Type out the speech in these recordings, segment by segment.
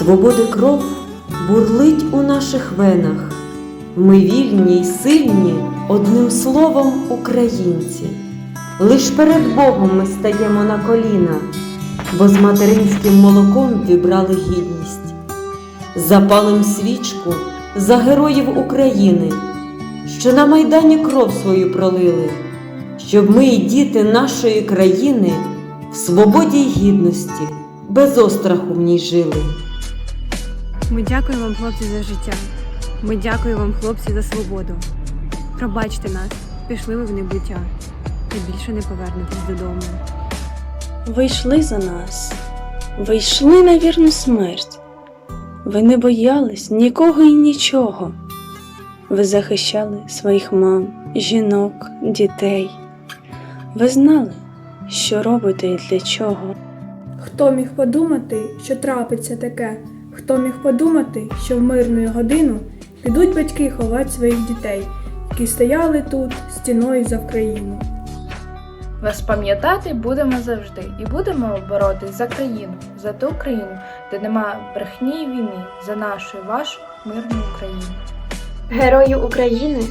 Свободи кров бурлить у наших венах. Ми вільні й сильні, одним словом, українці. Лиш перед Богом ми стаємо на коліна, бо з материнським молоком вібрали гідність. Запалим свічку за героїв України, що на Майдані кров свою пролили, щоб ми і діти нашої країни в свободі й гідності, без остраху в ній жили. Ми дякуємо вам, хлопці, за життя. Ми дякуємо вам, хлопці, за свободу. Пробачте нас, пішли ви в небуття і більше не повернетесь додому. Ви йшли за нас, ви йшли на вірну смерть. Ви не боялись нікого і нічого. Ви захищали своїх мам, жінок, дітей. Ви знали, що робите і для чого. Хто міг подумати, що трапиться таке? Хто міг подумати, що в мирну годину підуть батьки ховати своїх дітей, які стояли тут стіною за Вкраїну? Вас пам'ятати будемо завжди і будемо боротись за країну, за ту країну, де нема брехні і війни, за нашу і вашу мирну Україну. Героїв України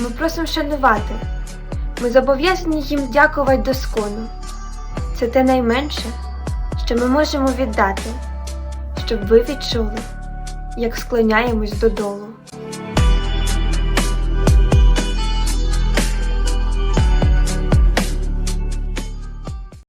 ми просимо шанувати. Ми зобов'язані їм дякувати доскону. Це те найменше, що ми можемо віддати, щоб ви відчули, як склоняємось додолу.